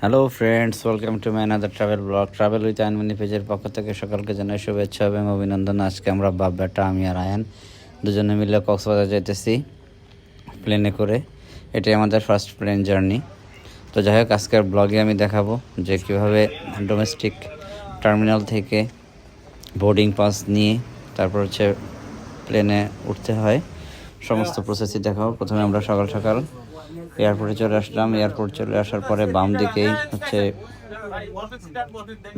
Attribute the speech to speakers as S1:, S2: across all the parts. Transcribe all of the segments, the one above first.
S1: Hello friends welcome to my another travel vlog travel with Ainmoni পেজের পক্ষ থেকে সকলকে জানাই শুভেচ্ছা এবং অভিনন্দন। আজকে আমরা বাপ, বেটা, আমি আর আয়ান দুজনে মিলে কক্সবাজার যেতেছি প্লেনে করে। এটাই আমাদের ফার্স্ট প্লেন জার্নি তো যাই হোক, আজকের ব্লগে আমি দেখাবো যে কীভাবে ডোমেস্টিক টার্মিনাল থেকে বোর্ডিং পাস নিয়ে তারপর হচ্ছে প্লেনে উঠতে হয়। সমস্ত প্রসেসই দেখাবো। প্রথমে আমরা সকাল সকাল এয়ারপোর্টে চলে আসলাম। এয়ারপোর্ট চলে আসার পরে বাম দিকেই হচ্ছে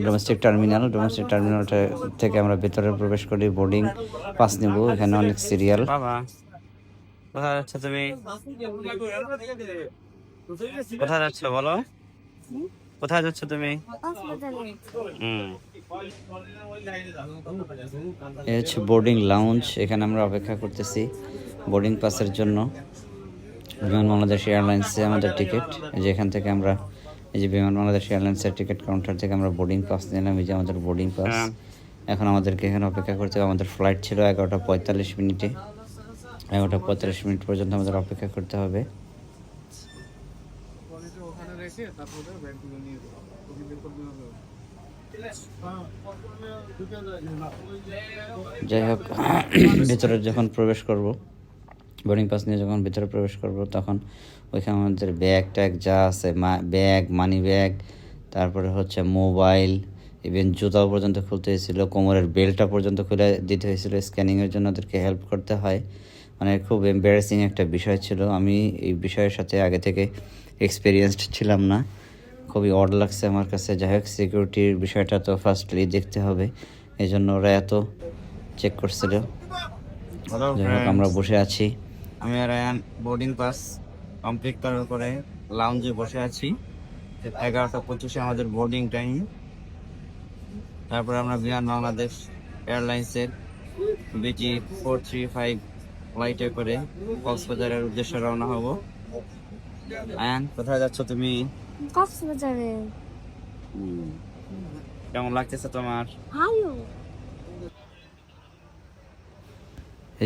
S1: ডোমেস্টিক টার্মিনাল ডোমেস্টিক টার্মিনালটা থেকে আমরা ভেতরে প্রবেশ করি বোর্ডিং পাস নিব। এখানে অনেক সিরিয়াল
S2: কোথায় যাচ্ছ তুমি? কোথায় যাচ্ছ বলো? কোথায় যাচ্ছ তুমি?
S1: বোর্ডিং লাউঞ্জ এখানে আমরা অপেক্ষা করতেছি বোর্ডিং পাসের জন্য। বিমান বাংলাদেশ এয়ারলাইন্সে আমাদের টিকিট। এই যে এখান থেকে আমরা এই যে বিমান বাংলাদেশ এয়ারলাইন্সের টিকিট কাউন্টার থেকে আমরা বোর্ডিং পাস নিলাম এই যে আমাদের বোর্ডিং পাস
S2: হ্যাঁ।
S1: এখন আমাদেরকে এখানে অপেক্ষা করতে হবে আমাদের ফ্লাইট ছিল এগারোটা পঁয়তাল্লিশ মিনিটে। এগারোটা পঁয়তাল্লিশ মিনিট পর্যন্ত আমাদের অপেক্ষা করতে হবে। যাই হোক ভেতরে যখন প্রবেশ করব বোর্ডিং পাস নিয়ে যখন ভিতরে প্রবেশ করব তখন ওইখানে আমাদের ব্যাগ ট্যাগ যা আছে ব্যাগ মানি ব্যাগ তারপরে হচ্ছে মোবাইল ইভেন জুতাও পর্যন্ত খুলতে হয়েছিল কোমরের বেল্টটা পর্যন্ত খুলে দিতে হয়েছিল। স্ক্যানিংয়ের জন্য ওদেরকে হেল্প করতে হয়। মানে খুব এম্বারেসিং একটা বিষয় ছিল। আমি এই বিষয়ের সাথে আগে থেকে এক্সপিরিয়েন্সড ছিলাম না। খুবই অড লাগছে আমার কাছে। যাই হোক সিকিউরিটির বিষয়টা তো ফার্স্টলি দেখতে হবে। এই জন্য ওরা এত চেক করছিল। যাই হোক আমরা বসে আছি।
S2: আমি আর আয়ান বোর্ডিং পাস কমপ্লিট করার পরে লাউঞ্জে বসে আছি। এগারোটা পঁচিশে আমাদের বোর্ডিং টাইম তারপরে আমরা বিমান বাংলাদেশ এয়ারলাইন্সের বিজি ফোর থ্রি ফাইভ ফ্লাইটে করে কক্সবাজারের উদ্দেশ্যে রওনা হব। আয়ান কোথায় যাচ্ছ তুমি?
S3: কক্সবাজারে।
S2: কেমন লাগতেছে তোমার?
S3: ভালো
S1: এই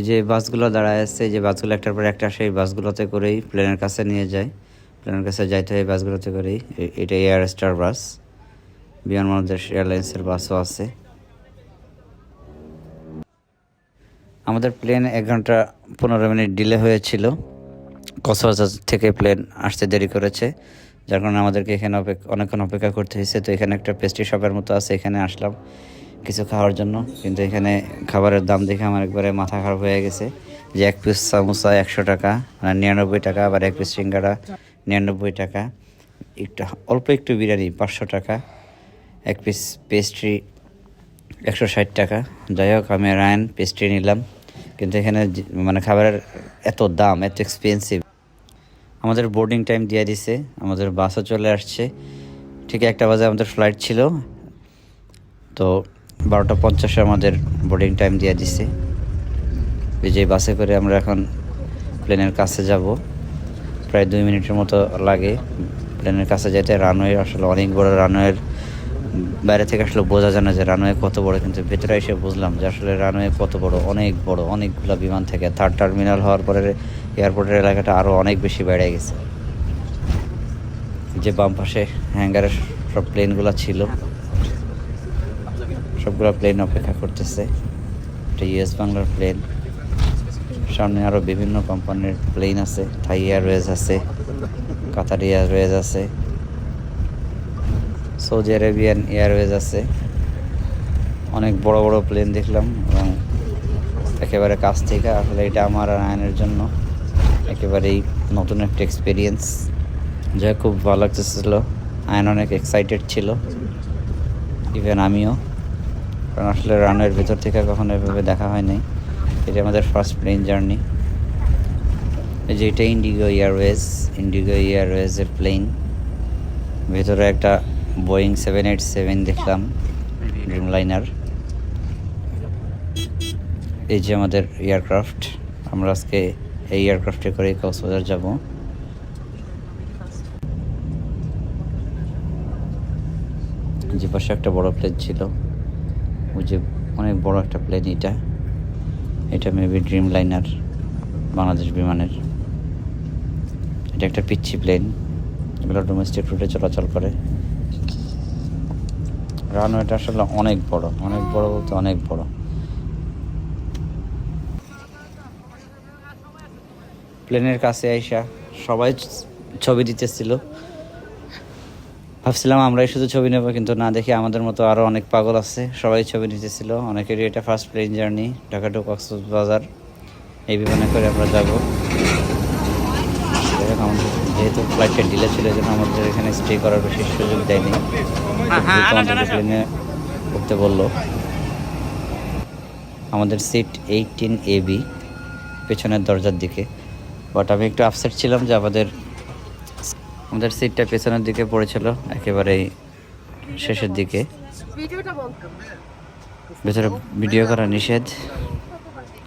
S1: যে বাসগুলো দাঁড়ায় আছে, যে বাসগুলো একটার পর একটা সেই বাসগুলোতে করেই প্লেনের কাছে নিয়ে যায়। প্লেনের কাছে যাইতে হয় বাসগুলোতে করেই। এটা এয়ার স্টার বাস। বিমান বাংলাদেশ এয়ারলাইন্সের বাসও আছে। আমাদের প্লেন এক ঘণ্টা পনেরো মিনিট ডিলে হয়েছিল। কক্সবাজার থেকে প্লেন আসতে দেরি করেছে। যার কারণে আমাদেরকে এখানে অপেক্ষা অনেকক্ষণ অপেক্ষা করতে হয়েছে। তো এখানে একটা পেস্ট্রি শপের মতো আছে, এখানে আসলাম। কিছু খাওয়ার জন্য। কিন্তু এখানে খাবারের দাম দেখে আমার একবারে মাথা খারাপ হয়ে গেছে যে এক পিস সামোসা একশো টাকা মানে নিরানব্বই টাকা, আবার এক পিস সিঙ্গারা নিরানব্বই টাকা। একটু অল্প একটু বিরিয়ানি পাঁচশো টাকা, এক পিস পেস্ট্রি একশো ষাট টাকা। যাই হোক, আমি রায়ন পেস্ট্রি নিলাম। কিন্তু এখানে মানে খাবারের এত দাম, এত এক্সপেন্সিভ আমাদের বোর্ডিং টাইম দিয়ে দিছে, আমাদের বাসও চলে আসছে। ঠিক একটা বাজে আমাদের ফ্লাইট ছিল। তো বারোটা পঞ্চাশে আমাদের বোর্ডিং টাইম দিয়ে দিছে। যে বাসে করে আমরা এখন প্লেনের কাছে যাব। প্রায় দুই মিনিটের মতো লাগে প্লেনের কাছে যেতে। রানওয়ে আসলে অনেক বড় রানওয়ের বাইরে থেকে আসলে বোঝা যায় না যে রানওয়ে কত বড়, কিন্তু ভেতরে এসে বুঝলাম যে আসলে রানওয়ে কত বড়, অনেক বড়, অনেকগুলো বিমান থেকে। থার্ড টার্মিনাল হওয়ার পরে এয়ারপোর্টের এলাকাটা আরও অনেক বেশি বেড়ে গেছে। যে বাম পাশে হ্যাঙ্গারের সব প্লেনগুলো ছিল। সবগুলো প্লেন অপেক্ষা করতেছে। এটা ইউএস বাংলার প্লেন সামনে আরও বিভিন্ন কোম্পানির প্লেন আছে। থাই এয়ারওয়েজ আছে কাতার এয়ারওয়েজ আছে সৌদি আরেবিয়ান এয়ারওয়েজ আছে। অনেক বড় বড় প্লেন দেখলাম এবং একেবারে কাছ থেকে আসলে এটা আমার আর আয়নের জন্য একেবারেই নতুন একটা এক্সপিরিয়েন্স যা খুব ভালো লাগতেছিল। আয়ন অনেক এক্সাইটেড ছিল। ইভেন আমিও। কারণ আসলে রানের ভিতর থেকে কখনো এভাবে দেখা হয় নাই। এটা আমাদের ফার্স্ট প্লেন জার্নি এই যে এটা ইন্ডিগো এয়ারওয়েজ ইন্ডিগো এয়ারওয়েজের প্লেন ভেতরে একটা বোয়িং সেভেন এইট সেভেন দেখলাম ড্রিম লাইনার এই যে আমাদের এয়ারক্রাফট আমরা আজকে এই এয়ারক্রাফটে করে কক্সবাজার যাব। যে পাশে একটা বড় প্লেন ছিল। যে অনেক বড় একটা প্লেন এটা। এটা মেবি ড্রিম লাইনার বাংলাদেশ বিমানের। এটা একটা পিচ্ছি প্লেন এগুলো ডোমেস্টিক রুটে চলাচল করে। রানওয়েটা আসলে অনেক বড় অনেক বড় বলতে অনেক বড়। প্লেনের কাছে আইসা সবাই ছবি দিতেছিল। ভাবছিলাম আমরাই শুধু ছবি নেব কিন্তু না দেখি আমাদের মতো আরও অনেক পাগল আছে। সবাই ছবি নিতেছিল। অনেকেরই এটা first plane journey Dhaka to Cox's Bazar. এই বিমানে করে আমরা যাব। আমাদের যেহেতু ফ্লাইটটা ডিলে ছিল জন্য আমাদের এখানে স্টে করার বেশি সুযোগ দেয়নি। প্লেনে উঠতে বলল। আমাদের সিট এইটিন এ বি পেছনের দরজার দিকে। বাট আমি একটু আপসেট ছিলাম যে আমাদের আমাদের সিটটা পেছনের দিকে পড়েছিল একেবারেই শেষের দিকে। ভেতরে ভিডিও করা নিষেধ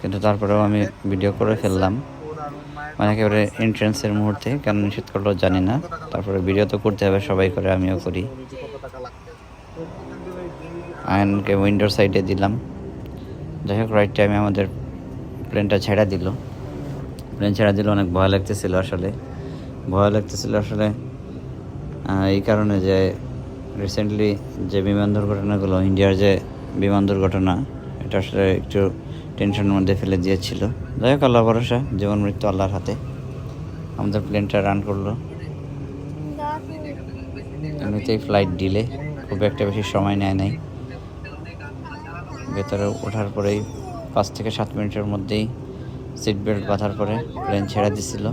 S1: কিন্তু তারপরেও আমি ভিডিও করে ফেললাম। মানে একেবারে এন্ট্রেন্সের মুহূর্তে কেন নিষেধ করল জানি না। তারপরে ভিডিও তো করতে হবে সবাই করে আমিও করি। আয়নকে উইন্ডোর সাইডে দিলাম। যাই হোক রাইট টাইমে আমাদের প্লেনটা ছেড়া দিল। প্লেন ছেড়া দিল অনেক ভয় লাগতেছিল আসলে। ভয় লাগতেছিল আসলে। এই কারণে যে রিসেন্টলি যে বিমান দুর্ঘটনাগুলো ইন্ডিয়ার যে বিমান দুর্ঘটনা, এটা আসলে একটু টেনশনের মধ্যে ফেলে দিয়েছিল। যাই হোক আল্লাহ ভরসা, জীবন মৃত্যু আল্লাহর হাতে। আমাদের প্লেনটা রান করল। এমনিতেই ফ্লাইট ডিলে খুব একটা বেশি সময় নেয় নাই। ভেতরে ওঠার পরেই পাঁচ থেকে সাত মিনিটের মধ্যেই সিট বেল্ট বাঁধার পরে প্লেন ছেড়ে দিছিল।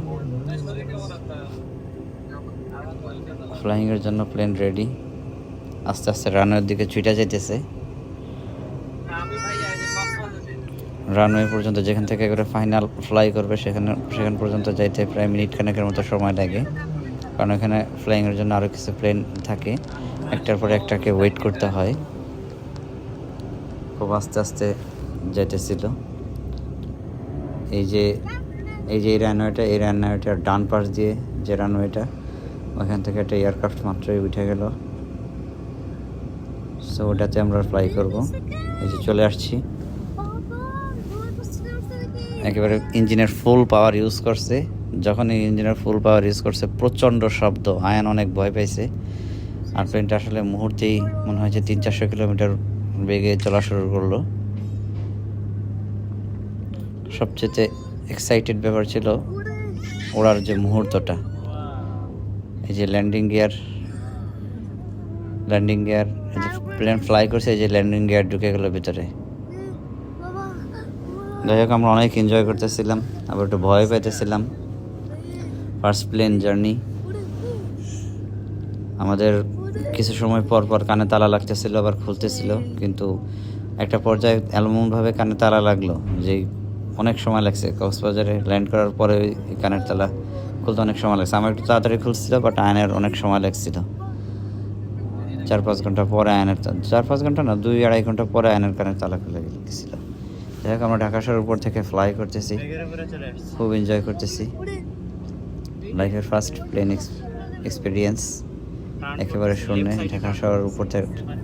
S1: ফ্লাইংয়ের জন্য প্লেন রেডি আস্তে আস্তে রানওয়ের দিকে ছুটে যেতেছে রানওয়ে পর্যন্ত যেখান থেকে করে ফাইনাল ফ্লাই করবে, সেখানে, সেখান পর্যন্ত যাইতে প্রায় মিনিট খানেকের মতো সময় লাগে। কারণ এখানে ফ্লাইংয়ের জন্য আরও কিছু প্লেন থাকে। একটার পরে একটাকে ওয়েট করতে হয়। খুব আস্তে আস্তে যাইতেছিল। এই যে এই যে এই রানওয়েটা এই রানওয়েটার ডান পাশ দিয়ে যে রানওয়েটা ওখান থেকে একটা এয়ারক্রাফট মাত্রই উঠে গেল। সো ওটাতে আমরা ফ্লাই করব। এই যে চলে আসছি। একেবারে ইঞ্জিনের ফুল পাওয়ার ইউজ করছে। যখন এই ইঞ্জিনের ফুল পাওয়ার ইউজ করছে, প্রচণ্ড শব্দ, আয়ন অনেক ভয় পাইছে। আর প্লেনটা আসলে মুহূর্তেই মনে হয় যে তিন চারশো কিলোমিটার বেগে চলা শুরু করল। সবচেয়ে এক্সাইটেড ব্যাপার ছিল ওড়ার যে মুহূর্তটা। এই যে ল্যান্ডিং গিয়ার ল্যান্ডিং গিয়ার এই যে প্লেন ফ্লাই করছে, এই যে ল্যান্ডিং গিয়ার ঢুকে গেল ভিতরে। যাই হোক, আমরা অনেক এনজয় করতেছিলাম, আবার একটু ভয় পাইতেছিলাম। ফার্স্ট প্লেন জার্নি আমাদের কিছু সময় পর পর কানে তালা লাগতেছিল, আবার খুলতেছিল, কিন্তু একটা পর্যায়ে এমনভাবে কানে তালা লাগল যে অনেক সময় লাগছে। কক্সবাজারে ল্যান্ড করার পরে কানের তালা খুলতে অনেক সময় লাগছে। আমার একটু তাড়াতাড়ি খুলছিল বাট আয়নের অনেক সময় লাগছিল। চার পাঁচ ঘণ্টা পরে আয়নের চার পাঁচ ঘণ্টা না, দুই আড়াই ঘণ্টা পরে আয়নের কারণে তালা খুলে গেছিল। হোক, আমরা ঢাকা শহরের উপর থেকে ফ্লাই করতেছি। খুব এনজয় করতেছি। লাইফের ফার্স্ট প্লেন এক্সপিরিয়েন্স একেবারে শূন্য ঢাকা শহরের উপর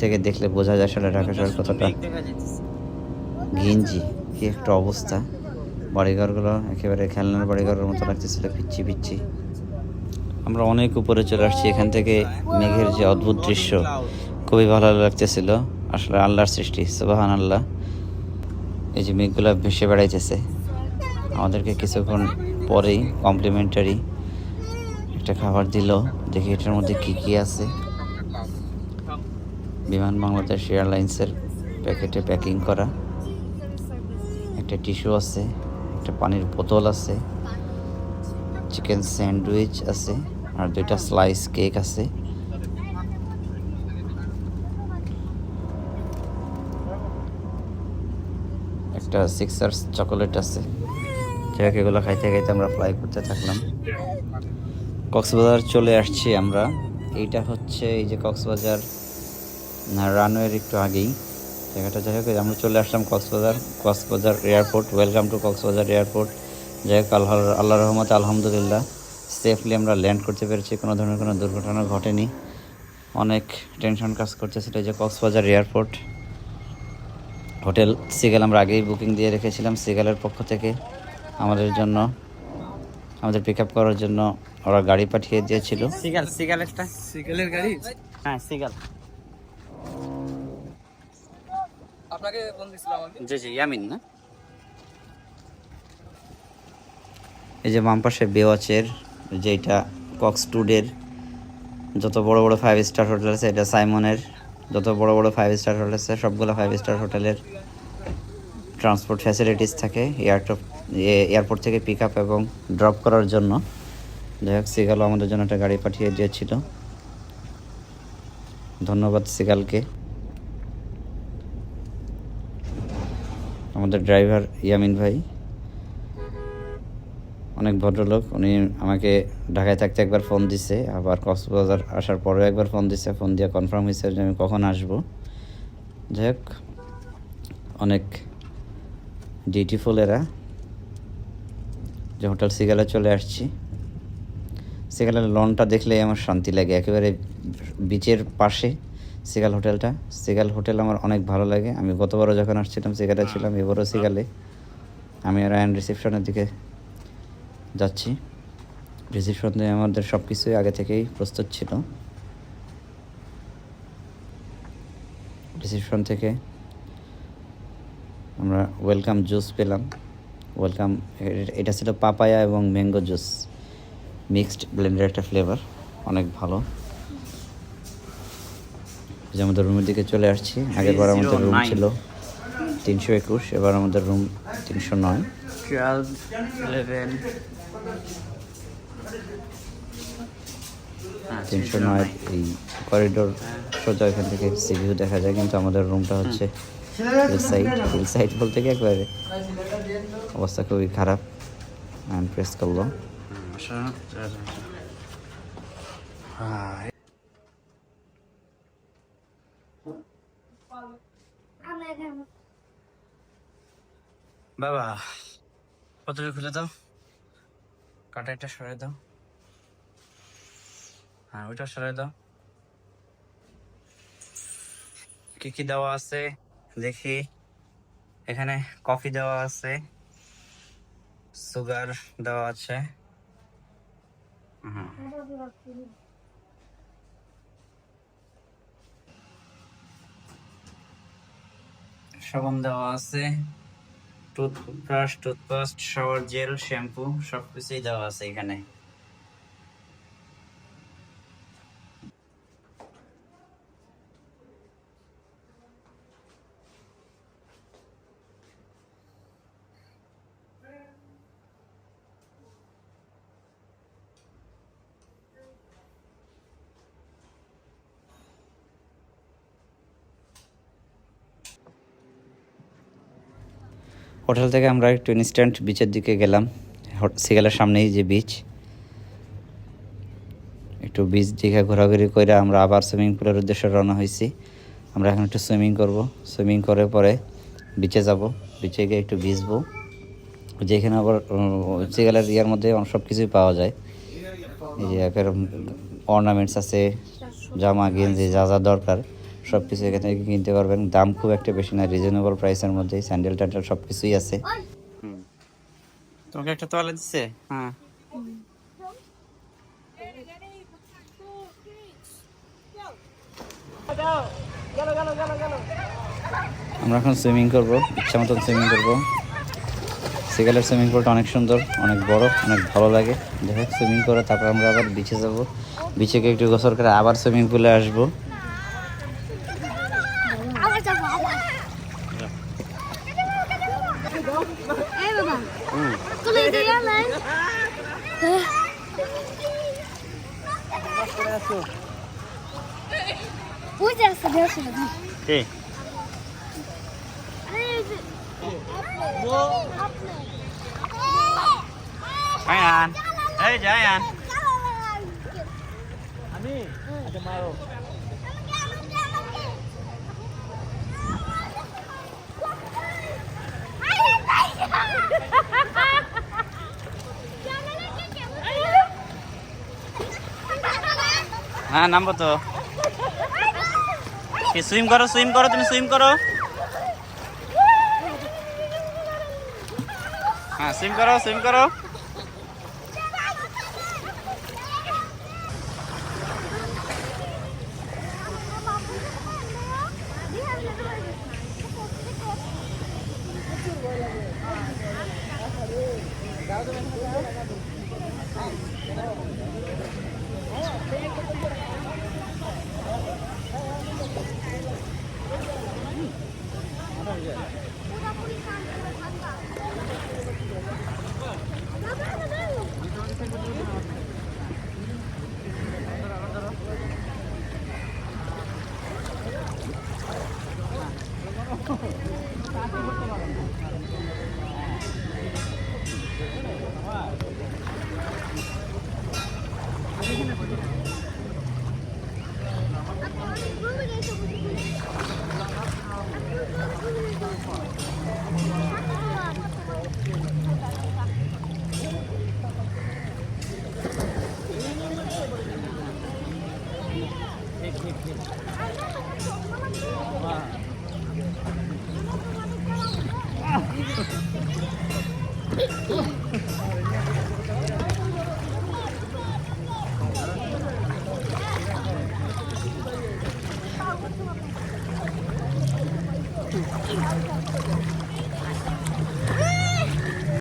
S1: থেকে দেখলে বোঝা যায় আসলে ঢাকা শহর কতটা ঘিঞ্জি, কি একটা অবস্থা। বাড়িঘরগুলো একেবারে খেলনার বাড়িঘরের মতো লাগতেছিল পিচ্ছি পিচ্ছি আমরা অনেক উপরে চলে আসছি, এখান থেকে মেঘের যে অদ্ভুত দৃশ্য, খুবই ভালো লাগতেছিল। আসলে আল্লাহর সৃষ্টি সুবাহান আল্লাহ এই যে মেঘগুলো ভেসে বেড়াইতেছে। আমাদেরকে কিছুক্ষণ পরেই কমপ্লিমেন্টারি একটা খাবার দিল। দেখি এটার মধ্যে কী কী আছে। বিমান বাংলাদেশ এয়ারলাইন্সের প্যাকেটে প্যাকিং করা। একটা টিস্যু আছে। একটা পানির বোতল আছে, চিকেন স্যান্ডউইচ আছে, আর দুইটা স্লাইস কেক আছে। একটা সিক্সার্স চকোলেট আছে। যাই হোক, এগুলো খাইতে খাইতে আমরা ফ্লাই করতে থাকলাম। কক্সবাজার চলে আসছি আমরা। এইটা হচ্ছে এই যে কক্সবাজার রানওয়ের একটু আগেই। জায়গাটা যাই হোক আমরা চলে আসলাম Cox's Bazar Cox's Bazar airport. Welcome to Cox's Bazar airport. যাই হোক আল্লাহ আল্লাহ রহমত আলহামদুলিল্লাহ সেফলি আমরা ল্যান্ড করতে পেরেছি। কোনো ধরনের কোনো দুর্ঘটনা ঘটেনি। অনেক টেনশন কাজ করতেছিল এই যে কক্সবাজার এয়ারপোর্ট। হোটেল সিগাল আমরা আগেই বুকিং দিয়ে রেখেছিলাম সিগালের পক্ষ থেকে। আমাদের জন্য আমাদের পিক আপ করার জন্য ওরা গাড়ি পাঠিয়ে দিয়েছিল।
S2: সিগাল সিগাল একটা?
S3: সিকেলের গাড়ি?
S2: হ্যাঁ সিগাল।
S3: আপনাকে ফোন দিছিলাম আমি।
S2: জি জি ইয়ামিন না?
S1: এই যে বাম পাশে বেওয়াচের যেটা কক্স টুডের যত বড় বড় ফাইভ স্টার হোটেল আছে এটা সাইমনের যত বড় বড় ফাইভ স্টার হোটেল আছে সবগুলো ফাইভ স্টার হোটেলের ট্রান্সপোর্ট ফ্যাসিলিটিস থাকে এয়ারটপ এয়ারপোর্ট থেকে পিক আপ এবং ড্রপ করার জন্য। যাই হোক সিগালও আমাদের জন্য একটা গাড়ি পাঠিয়ে দিয়েছিল। ধন্যবাদ সিগালকে আমাদের ড্রাইভার ইয়ামিন ভাই। অনেক ভদ্রলোক, উনি আমাকে ঢাকায় থাকতে একবার ফোন দিছে, আবার কক্সবাজার আসার পরেও একবার ফোন দিছে। ফোন দিয়ে কনফার্ম হয়েছে যে আমি কখন আসব। যাই হোক, অনেক ডিউটিফুল এরা। যে হোটেল সিগালে চলে আসছি। সিগালের লনটা দেখলেই আমার শান্তি লাগে, একেবারে বিচের পাশে। সিগাল হোটেলটা। সিগাল হোটেল আমার অনেক ভালো লাগে। আমি গতবারও যখন আসছিলাম সিগালে ছিলাম এবারও সিগালে আমি রায়ন রিসেপশনের দিকে যাচ্ছি। রিসেপশন দিয়ে আমাদের সব কিছুই আগে থেকেই প্রস্তুত ছিল। রিসেপশন থেকে আমরা ওয়েলকাম জুস পেলাম। ওয়েলকাম এটা ছিল পাপায়া এবং ম্যাঙ্গো জুস। মিক্সড ব্লেন্ডের একটা ফ্লেভার। অনেক ভালো। যে আমাদের রুমের দিকে চলে আসছি। আগের বার আমাদের রুম ছিল তিনশো একুশ এবার আমাদের রুম তিনশো নয়।
S2: টুয়েলভ ইলেভেন
S1: তিনশো নয় এই করিডোর সোজা এখান থেকে সিভিউ দেখা যায় কিন্তু আমাদের রুমটা হচ্ছে হিল সাইড হিল সাইড বলতে কি একবারে? অবস্থা খুবই খারাপ। প্রেস করল
S2: বাবা কতটা খুলে দাও? কাটাইটা সরাই দাও। হ্যাঁ ওইটা সরাই দাও। কি কি দেওয়া আছে দেখি। এখানে কফি দেওয়া আছে, সুগার দেওয়া আছে। হুম। সাবান দেওয়া আছে। Toothbrush toothpaste shower gel shampoo সব কিছুই দেওয়া আছে এখানে।
S1: হোটেল থেকে আমরা একটু ইনস্ট্যান্ট বিচের দিকে গেলাম। সিগালের সামনেই যে বিচ একটু বিচ দিকে ঘোরাঘুরি করে আমরা আবার সুইমিং পুলের উদ্দেশ্যে রওনা হয়েছি। আমরা এখন একটু সুইমিং করব। সুইমিং করে পরে বিচে যাব। বিচে গিয়ে একটু ভিজবো। যেখানে আবার সিগালের ইয়ার মধ্যে সব কিছুই পাওয়া যায়। এই যে অর্নামেন্টস আছে, জামা, গেঞ্জি, যা যা দরকার। সব কিছু এখান থেকে কিনতে পারবেন। দাম খুব একটা বেশি না রিজনেবল প্রাইসের মধ্যে স্যান্ডেল ট্যান্ডেল সব কিছুই আছে।
S2: তোমাকে একটা তোয়ালে দিচ্ছে হ্যাঁ।
S1: আমরা এখন সুইমিং করব ইচ্ছা মতন সুইমিং করব। সিগালের সুইমিং পুলটা অনেক সুন্দর অনেক বড় অনেক ভালো লাগে। দেখে সুইমিং করে তারপর আমরা আবার বিচে যাব। বিচে গিয়ে একটু গোসল করে আবার সুইমিং পুলে আসব
S4: আবার যাব আবার এই বাবা তুলে দিয়ে নাই বুঝে আসছে দেখো
S2: কে আয়ান এই যে আয়ান
S4: আমি আচ্ছা মারো
S2: হ্যাঁ নামবো তো কি সুইম করো সুইম করো তুমি সুইম করো হ্যাঁ সুইম করো সুইম করো